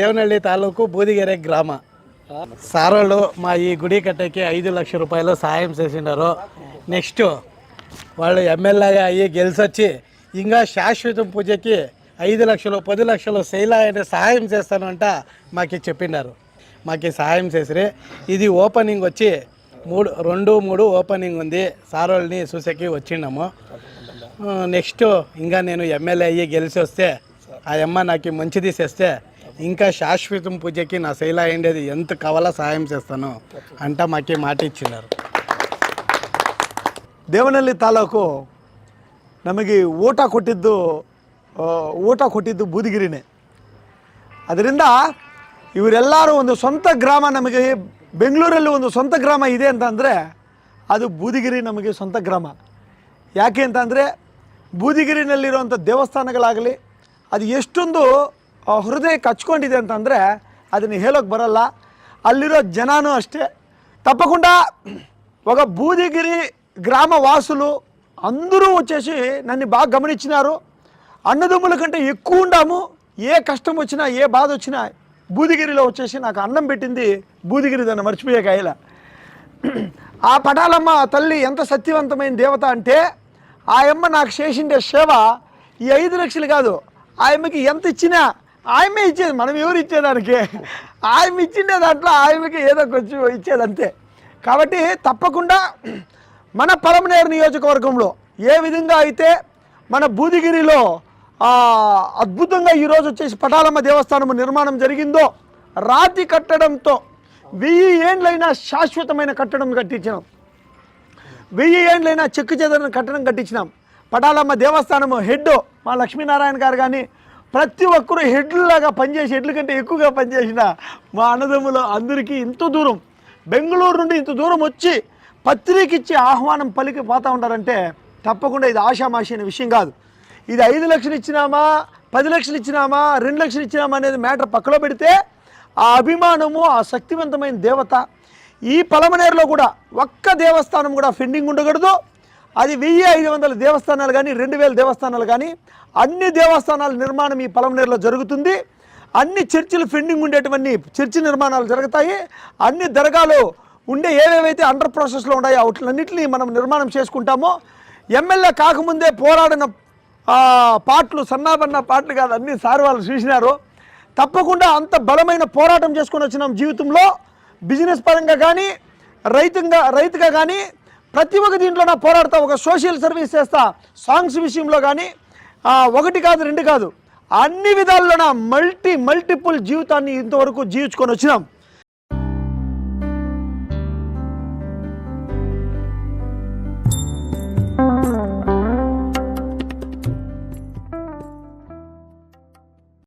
ದೇವನಹಳ್ಳಿ తాలూకు ಬೂದಿಗೆರೆ గ్రామ. సారోళ్ళు మా ఈ గుడి కట్టకి ఐదు లక్షల రూపాయలు సాయం చేసినారు నెక్స్ట్ వాళ్ళు ఎమ్మెల్యేగా అయ్యి గెలిచొచ్చి ఇంకా శాశ్వతం పూజకి ఐదు లక్షలు పది లక్షలు శైలా అయిన సహాయం చేస్తానంట మాకు చెప్పినారు. మాకు సహాయం చేసిరి. ఇది ఓపెనింగ్ వచ్చి మూడు రెండు మూడు ఓపెనింగ్ ఉంది. సారోళ్ళని చూసేకి వచ్చిండము నెక్స్ట్ ఇంకా నేను ఎమ్మెల్యే అయ్యి గెలిచి వస్తే ఆ అమ్మ నాకు మంచిది చేస్తే ఇంకా శాశ్వతం పూజకి నా శైల అయ్యేది ఎంత కావాలో సహాయం చేస్తాను అంట మాకే మాట ఇచ్చినారు ದೇವನಹಳ್ಳಿ ತಾಲೂಕು ನಮಗೆ ಊಟ ಕೊಟ್ಟಿದ್ದು ಆ, ಊಟ ಕೊಟ್ಟಿದ್ದು ಬೂದಿಗಿರಿನೇ ಅದರಿಂದ ಇವರೆಲ್ಲರೂ ಒಂದು ಸ್ವಂತ ಗ್ರಾಮ ನಮಗೆ ಬೆಂಗಳೂರಲ್ಲಿ ಒಂದು ಸ್ವಂತ ಗ್ರಾಮ ಇದೆ ಅಂತಂದರೆ ಅದು ಬೂದಿಗಿರಿ ನಮಗೆ ಸ್ವಂತ ಗ್ರಾಮ ಯಾಕೆ ಅಂತಂದರೆ ಬೂದಿಗಿರಿನಲ್ಲಿರುವಂಥ ದೇವಸ್ಥಾನಗಳಾಗಲಿ ಅದು ಎಷ್ಟೊಂದು ಆ, ಹೃದಯಕ್ಕೆ ಹಚ್ಕೊಂಡಿದೆ ಅಂತಂದರೆ ಅದನ್ನು ಹೇಳೋಕ್ಕೆ ಬರಲ್ಲ అల్లిరో జనాను అష్టే తప్పకుండా ఒక బూదిగిరి గ్రామ వాసులు అందరూ వచ్చేసి నన్ను బాగా గమనించినారు అన్నదమ్ముల కంటే ఎక్కువ ఉండాము ఏ కష్టం వచ్చినా ఏ బాధ వచ్చినా బూదిగిరిలో వచ్చేసి నాకు అన్నం పెట్టింది బూదిగిరి దాన్ని మర్చిపోయే కాయల ఆ పటాలమ్మ తల్లి ఎంత సత్యవంతమైన దేవత అంటే ఆ అమ్మ నాకు చేసిండే సేవ ఈ ఐదు లక్షలు కాదు ఆ అమ్మకి ఎంత ఇచ్చినా ఆయమే ఇచ్చేది మనం ఎవరు ఇచ్చేదానికి? ఆయన ఇచ్చిండే దాంట్లో ఆయనకి ఏదో కొంచెం ఇచ్చేది అంతే. కాబట్టి తప్పకుండా మన పలమనేరు నియోజకవర్గంలో ఏ విధంగా అయితే మన బూదిగిరిలో అద్భుతంగా ఈరోజు వచ్చేసి పటాలమ్మ దేవస్థానం నిర్మాణం జరిగిందో రాతి కట్టడంతో వెయ్యి ఏండ్లైనా శాశ్వతమైన కట్టడం కట్టించినాం. వెయ్యి ఏండ్లైనా చెక్కు చెదరని కట్టడం కట్టించినాం. పటాలమ్మ దేవస్థానము హెడ్ మా లక్ష్మీనారాయణ గారు కానీ ప్రతి ఒక్కరూ హెడ్లాగా పనిచేసి హెడ్ల కంటే ఎక్కువగా పనిచేసిన మా అన్నదమ్ములు అందరికీ ఇంత దూరం బెంగళూరు నుండి ఇంత దూరం వచ్చి పత్రిక ఇచ్చి ఆహ్వానం పలికి పోతూ ఉంటారంటే తప్పకుండా ఇది ఆషామాషి అనే విషయం కాదు. ఇది ఐదు లక్షలు ఇచ్చినామా పది లక్షలు ఇచ్చినామా రెండు లక్షలు ఇచ్చినామా అనేది మ్యాటర్ పక్కలో పెడితే ఆ అభిమానము ఆ శక్తివంతమైన దేవత ఈ పలమనేరులో కూడా ఒక్క దేవస్థానం కూడా ఫెండింగ్ ఉండకూడదు. అది వెయ్యి ఐదు వందల దేవస్థానాలు కానీ రెండు వేల దేవస్థానాలు కానీ అన్ని దేవస్థానాల నిర్మాణం ఈ పలమనేరులో జరుగుతుంది. అన్ని చర్చిలు ఫెండింగ్ ఉండేటువంటి చర్చి నిర్మాణాలు జరుగుతాయి. అన్ని దర్గాలు ఉండే ఏవేవైతే అండర్ ప్రాసెస్లో ఉన్నాయో వాటిలన్నింటినీ మనం నిర్మాణం చేసుకుంటామో ఎమ్మెల్యే కాకముందే పోరాడిన పాటలు సన్నాబన్న పాటలు కాదు అన్ని సార్ వాళ్ళు చూసినారు. తప్పకుండా అంత బలమైన పోరాటం చేసుకొని వచ్చినాం జీవితంలో. బిజినెస్ పరంగా కానీ రైతుగా రైతుగా కానీ ప్రతి ఒక్క దీంట్లో నా పోరాడతా ఒక సోషల్ సర్వీస్ చేస్తా సాంగ్స్ విషయంలో కానీ ఒకటి కాదు రెండు కాదు అన్ని విధాల్లో నా మల్టీ మల్టిపుల్ జీవితాన్ని ఇంతవరకు జీవించుకొని వచ్చినాం.